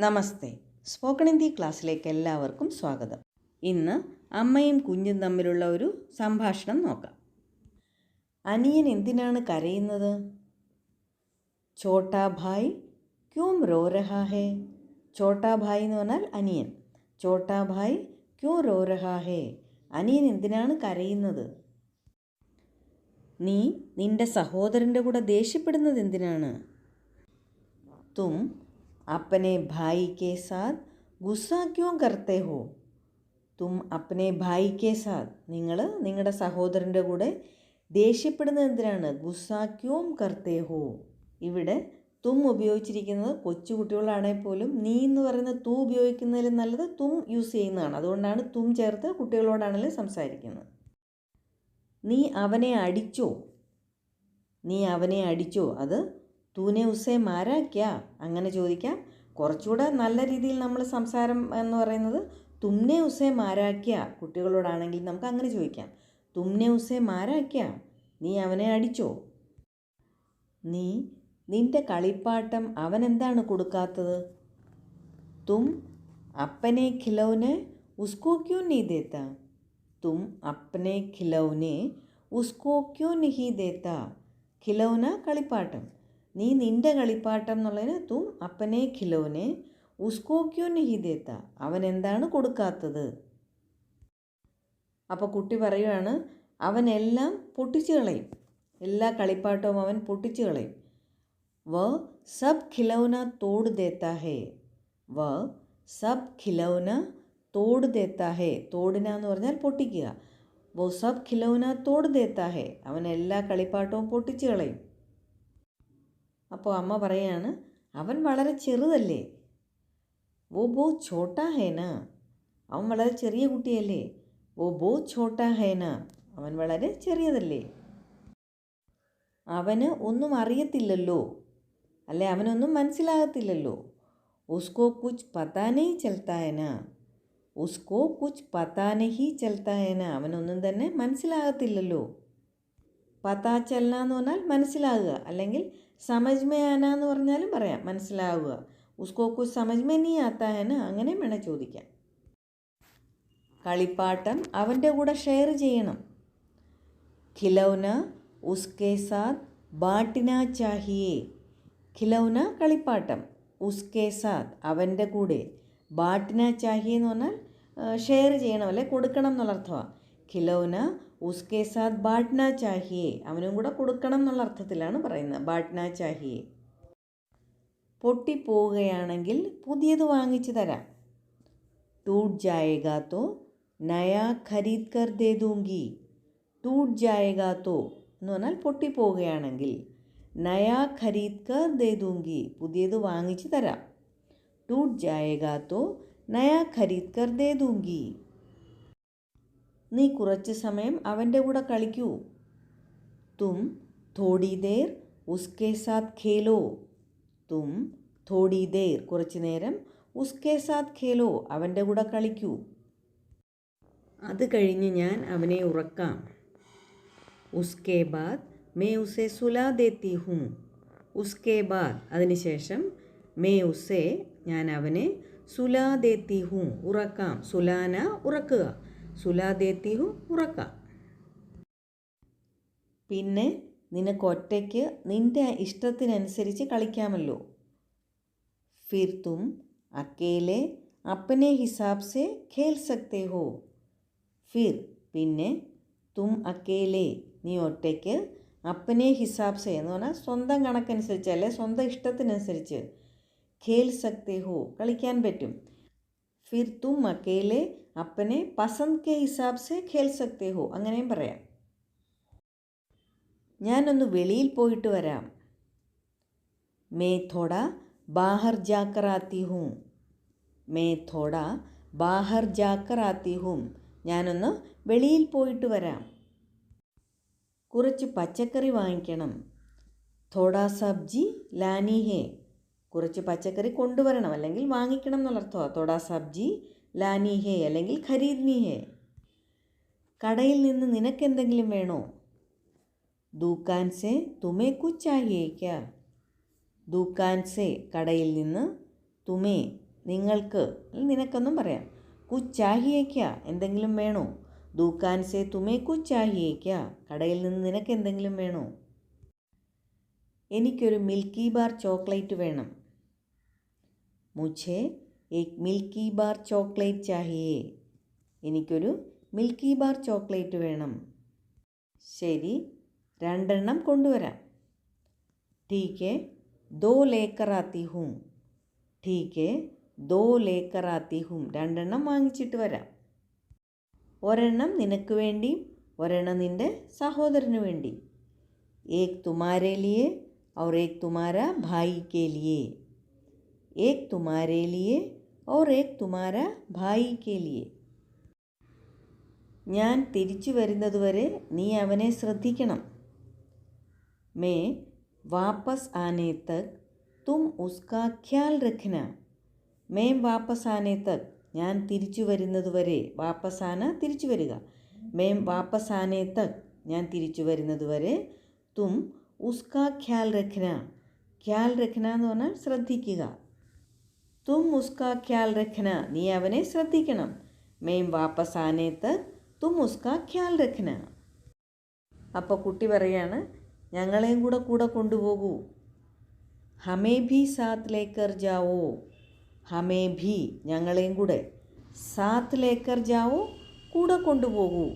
നമസ്തേ. Spoken Hindi ക്ലാസ്സിലേക്ക് എല്ലാവർക്കും സ്വാഗതം. ഇന്ന് അമ്മയും കുഞ്ഞും തമ്മിലുള്ള ഒരു സംഭാഷണം നോക്കാം. അനിയൻ എന്തിനാണ് കരയുന്നത്? ചോട്ടാ ഭായ് ക്യൂം റോ രഹാ ഹേ ചോട്ടാ ഭായ് എന്ന് പറഞ്ഞാൽ അനിയൻ. ചോട്ടാ ഭായ് ക്യൂ റോ രഹാ ഹേ അനിയൻ എന്തിനാണ് കരയുന്നത്? നീ നിന്റെ സഹോദരന്റെ കൂടെ ദേഷ്യപ്പെടുന്നത് എന്തിനാണ്? തും अपने भाई के साथ गुस्सा क्यों करते हो തും അപ്പനെ ഭായി കെ സാത്ത് നിങ്ങൾ നിങ്ങളുടെ സഹോദരൻ്റെ കൂടെ ദേഷ്യപ്പെടുന്നത് എന്തിനാണ് ഗുസ്സാക്യോം കർത്തേ ഹോ ഇവിടെ തും ഉപയോഗിച്ചിരിക്കുന്നത് കൊച്ചു കുട്ടികളാണെങ്കിൽ പോലും നീ എന്ന് പറയുന്ന തു ഉപയോഗിക്കുന്നതിലും നല്ലത് തും യൂസ് ചെയ്യുന്നതാണ് അതുകൊണ്ടാണ് തും ചേർത്ത് കുട്ടികളോടാണെങ്കിലും സംസാരിക്കുന്നത് നീ അവനെ അടിച്ചോ നീ അവനെ അടിച്ചോ അത് തൂനെ ഉസേ മാരാക്യാ അങ്ങനെ ചോദിക്കാം. കുറച്ചുകൂടെ നല്ല രീതിയിൽ നമ്മൾ സംസാരം എന്ന് പറയുന്നത് തുമ്നെ ഉസേ മാരാക്യ കുട്ടികളോടാണെങ്കിൽ നമുക്ക് അങ്ങനെ ചോദിക്കാം. തുമ്നെ ഉസേ മാരാക്യ നീ അവനെ അടിച്ചോ? നീ നിന്റെ കളിപ്പാട്ടം അവനെന്താണ് കൊടുക്കാത്തത്? തും അപ്പനെ ഖിലൗനെ ഉസ്കോ ക്യൂ നീ ദേത്ത തും അപ്പനെ ഖിലൗനെ ഉസ്കോ ക്യൂ നീ ദേത്ത ഖിലൗന കളിപ്പാട്ടം. നീ നിന്റെ കളിപ്പാട്ടം എന്നുള്ളതിന് തും അപ്പനെ ഖിലോനെ ഉസ്കോ ഹിതേത്ത അവൻ എന്താണ് കൊടുക്കാത്തത്? അപ്പോൾ കുട്ടി പറയുകയാണ് അവനെല്ലാം പൊട്ടിച്ചു കളയും. എല്ലാ കളിപ്പാട്ടവും അവൻ പൊട്ടിച്ചു കളയും. വ സബ് ഖിലൗന തോട് ദേത്താ ഹേ. വ സബ് ഖിലൗന തോട് ദേത്താ ഹേ. തോടിന എന്ന് പറഞ്ഞാൽ പൊട്ടിക്കുക. വോ സബ് ഖിലൗന തോട് ദേത്താ ഹേ. അവൻ എല്ലാ കളിപ്പാട്ടവും പൊട്ടിച്ചു കളയും. അപ്പോൾ അമ്മ പറയാണ് അവൻ വളരെ ചെറുതല്ലേ? ഓ ബോ ഛോട്ടാ ഹേന. അവൻ വളരെ ചെറിയ കുട്ടിയല്ലേ? ഓ ബോ ഛോട്ടാ ഹേന. അവൻ വളരെ ചെറിയതല്ലേ? അവന് ഒന്നും അറിയത്തില്ലല്ലോ. അല്ലെ അവനൊന്നും മനസ്സിലാകത്തില്ലല്ലോ. ഉസ്കോ കുച്ച് പത്താനേ ചൽത്തായന ഉസ്കോ കുച്ച് പത്താനഹി ചൽത്തായന അവനൊന്നും തന്നെ മനസ്സിലാകത്തില്ലല്ലോ. പത്താ ചെല്ലാന്ന് പറഞ്ഞാൽ മനസ്സിലാകുക. അല്ലെങ്കിൽ സമജ്മേ ആന എന്ന് പറഞ്ഞാലും പറയാം. മനസ്സിലാവുക. ഉസ്കോ കുച്ച് സമജ്മേ നീ ആത്തായന അങ്ങനെ വേണം ചോദിക്കാം. കളിപ്പാട്ടം അവന്റെ കൂടെ ഷെയർ ചെയ്യണം. ഖിലൗന ഉസ്കെ സാത്ത് ബാട്ടിന ചാഹിയേ. ഖിലൗന കളിപ്പാട്ടം ഉസ്കെ സാത്ത് അവന്റെ കൂടെ ബാട്ടിന ചാഹിയെ എന്ന് പറഞ്ഞാൽ ഷെയർ ചെയ്യണം അല്ലെ? കൊടുക്കണം എന്നുള്ള അർത്ഥമാണ് ഖിലൗന ഉസ്കെ സാത്ത് ബാട്ട്ന ചാഹിയെ. അവനും കൂടെ കൊടുക്കണം എന്നുള്ള അർത്ഥത്തിലാണ് പറയുന്നത്. ബാട്ട്ന ചാഹിയെ. പൊട്ടിപ്പോവുകയാണെങ്കിൽ പുതിയത് വാങ്ങിച്ചു തരാം. ടൂട്ട് ജായകാത്തോ നയാ ഖരീദ് കർ ദേ ദൂങ്കി ടൂട്ട് ജായകാത്തോ എന്ന് പറഞ്ഞാൽ പൊട്ടിപ്പോവുകയാണെങ്കിൽ നയാ ഖരീദ് കർ ദേ ദൂങ്കി പുതിയത് വാങ്ങിച്ചു തരാം. ടൂട്ട് ജായകാത്തോ നയാ ഖരീദ് കർ ദേ ദൂങ്കി നീ കുറച്ച് സമയം അവന്റെ കൂടെ കളിക്കൂ. തും തോടി ദേർ ഉസ്കേ സാത്ത് ഖേലോ. തും തോടി ദേർ കുറച്ച് നേരം ഉസ്കേ സാത്ത് ഖേലോ അവന്റെ കൂടെ കളിക്കൂ. അത് കഴിഞ്ഞ് ഞാൻ അവനെ ഉറക്കാം. ഉസ്കേ ബാദ് മേ ഉസെ സുലാ ദേത്തി ഹും. ഉസ്കേ ബാദ് അതിനുശേഷം മേ ഉസെ ഞാൻ അവനെ സുലാ ദേത്തി ഹും ഉറക്കാം. സുലാന ഉറക്കുക. സുലാദേത്തിഹു ഉറക്കാം. പിന്നെ നിനക്ക് ഒറ്റയ്ക്ക് നിന്റെ ഇഷ്ടത്തിനനുസരിച്ച് കളിക്കാമല്ലോ. ഫിർ തും അക്കേലെ അപ്പനെ ഹിസാബ് സെ ഖേൽ സക്തേ ഹോ. ഫിർ പിന്നെ തും അക്കേലെ നീ ഒറ്റയ്ക്ക് അപ്പനെ ഹിസാബ് സെ എന്ന് പറഞ്ഞാൽ സ്വന്തം കണക്കനുസരിച്ച് അല്ലെ സ്വന്തം ഇഷ്ടത്തിനനുസരിച്ച് ഖേൽ സക്തേ ഹോ കളിക്കാൻ പറ്റും. ഫിർ തും അക്കേലെ അപ്പനെ പസന്ത് കെ ഹിസാബ് സെ ഖേൽ സക്തേ ഹോ അങ്ങനെയും പറയാം। ഞാനൊന്ന് വെളിയിൽ പോയിട്ട് വരാം। മേ തോട ബാഹർ ജാക്കർ ആത്തി ഹൂം. മേ തോട ബാഹർ ജാക്കർ ആത്തി ഹൂം. ഞാനൊന്ന് വെളിയിൽ പോയിട്ട് വരാം। കുറച്ച് പച്ചക്കറി വാങ്ങിക്കണം। തോടാ സബ്ജി ലാനി ഹേ കുറച്ച് പച്ചക്കറി കൊണ്ടുവരണം അല്ലെങ്കിൽ വാങ്ങിക്കണം എന്നുള്ളർത്ഥോ. തൊടാ സബ്ജി ലാനീഹേ അല്ലെങ്കിൽ ഖരീദ്നീഹേ കടയിൽ നിന്ന് നിനക്കെന്തെങ്കിലും വേണോ? ദൂക്കാൻ സെ തുമേ കുച്ചാഹിയേക്ക ദൂക്കാൻ സെ കടയിൽ നിന്ന് തുമേ നിങ്ങൾക്ക് നിനക്കൊന്നും നിനക്കെന്നും പറയാം. കുച്ചാഹിയേക്ക എന്തെങ്കിലും വേണോ? ദൂക്കാൻ സെ തുമേ കുച്ചാഹിയേക്ക കടയിൽ നിന്ന് നിനക്കെന്തെങ്കിലും വേണോ? എനിക്കൊരു മിൽക്കി ബാർ ചോക്ലേറ്റ് വേണം. മുझे ഏക് മിൽക്കി ബാർ ചോക്ലേറ്റ് ചാഹിയേ. എനിക്കൊരു മിൽക്കി ബാർ ചോക്ലേറ്റ് വേണം. ശരി രണ്ടെണ്ണം കൊണ്ടുവരാം. ടീക്കെ ദോ ലേക്കറാത്തി ഹും. ടീക്കെ ദോ ലേക്കറാത്തി ഹും. രണ്ടെണ്ണം വാങ്ങിച്ചിട്ട് വരാം. ഒരെണ്ണം നിനക്ക് വേണ്ടി ഒരെണ്ണം നിന്റെ സഹോദരന് വേണ്ടി. ഏക് തുമാരേലിയെ അവർ ഏക് തുമാര ഭായിക്കേലിയേ एक तुम्हारे लिए और एक तुम्हारा भाई के लिए ഞാൻ തിരിച്ചു വരുന്നതുവരെ നീ അവനെ ശ്രദ്ധിക്കണം മേ വാപ്പസ് ആനെ തക് തും ഉസ്കാ ഖ്യാൽ രഖ്ന മേ വാപ്പസ് ആനെ തക് ഞാൻ തിരിച്ചു വരുന്നതുവരെ വാപ്പസാന തിരിച്ചു വരിക മേം വാപ്പസ് ആനെ തക് ഞാൻ തിരിച്ചു വരുന്നതുവരെ തും ഉസ്കാ ഖ്യാൽ രഖ്ന ഖ്യാൽ രഖ്ന എന്ന് പറഞ്ഞാൽ ശ്രദ്ധിക്കുക തും ഉസ്കാ ഖ്യാൽ രഖന നീ അവനെ ശ്രദ്ധിക്കണം. മേം വാപ്പസ് ആനേത്ത് തും ഉസ്കാ ഖ്യാൽ രഖന. അപ്പോൾ കുട്ടി പറയാണ് ഞങ്ങളെയും കൂടെ കൂടെ കൊണ്ടുപോകൂ. ഹമേ ഭി സാത്ത് ലേക്കർ ജാവോ. ഹമേ ഭി ഞങ്ങളെയും കൂടെ. സാത്ത് ലേക്കർ ജാവോ കൂടെ കൊണ്ടുപോകൂ.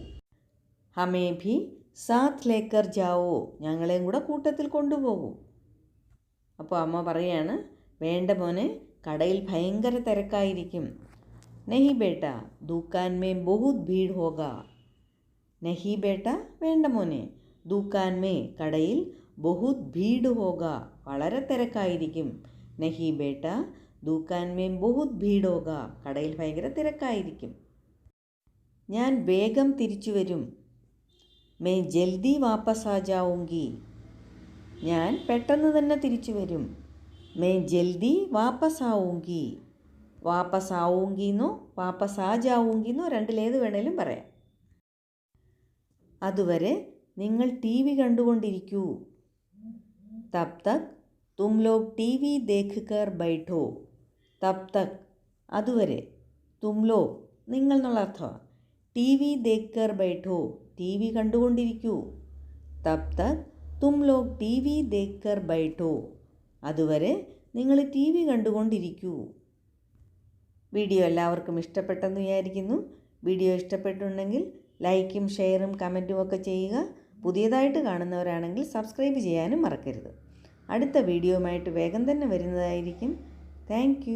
ഹമേ ഭി സാത്ത് ലേക്കർ ജാവോ ഞങ്ങളെയും കൂടെ കൂട്ടത്തിൽ കൊണ്ടുപോകൂ. അപ്പോൾ അമ്മ പറയാണ് വേണ്ട മോനെ കടയിൽ ഭയങ്കര തിരക്കായിരിക്കും. നെഹി ബേട്ട ദൂക്കാൻമേ ബഹുത് ഭീഡ് ഹോഗ. നെഹി ബേട്ട വേണ്ട മോനെ. ദൂക്കാൻമേ കടയിൽ ബഹുത് ഭീഡ് ഹോഗ. വളരെ തിരക്കായിരിക്കും. നെഹി ബേട്ട ദൂക്കാൻമേ ബഹുത് ഭീഡ് ഹോഗ. കടയിൽ ഭയങ്കര തിരക്കായിരിക്കും. ഞാൻ വേഗം തിരിച്ചു വരും. മേ ജൽദി വാപ്പസ് ആ ജാവുങ്കി. ഞാൻ പെട്ടെന്ന് തന്നെ തിരിച്ചു വരും. മേ ജൽദി വാപ്പസ് ആവുങ്കി വാപ്പസ് ആവുങ്കിന്നോ വാപ്പസ് ആ ജാവുങ്കിന്നോ രണ്ടിലേത് വേണേലും പറയാം. അതുവരെ നിങ്ങൾ ടി വി കണ്ടുകൊണ്ടിരിക്കൂ. തബ് തക് തും ലോക് ടി വി ദേഖ് കർ ബൈഠോ. തബ് തക് അതുവരെ തും ലോഗ് നിങ്ങൾ എന്നുള്ള അർത്ഥമാണ് ടി വി ദേഖ് കർ ബൈഠോ ടി വി കണ്ടുകൊണ്ടിരിക്കൂ. തബ് തക് തും ലോക് ടി വി ദേഖ് കർ ബൈഠോ. അതുവരെ നിങ്ങൾ ടി വി കണ്ടുകൊണ്ടിരിക്കൂ. വീഡിയോ എല്ലാവർക്കും ഇഷ്ടപ്പെട്ടെന്ന് വിചാരിക്കുന്നു. വീഡിയോ ഇഷ്ടപ്പെട്ടുണ്ടെങ്കിൽ ലൈക്കും ഷെയറും കമന്റും ഒക്കെ ചെയ്യുക. പുതിയതായിട്ട് കാണുന്നവരാണെങ്കിൽ സബ്സ്ക്രൈബ് ചെയ്യാനും മറക്കരുത്. അടുത്ത വീഡിയോയുമായിട്ട് വേഗം തന്നെ വരുന്നതായിരിക്കും. താങ്ക്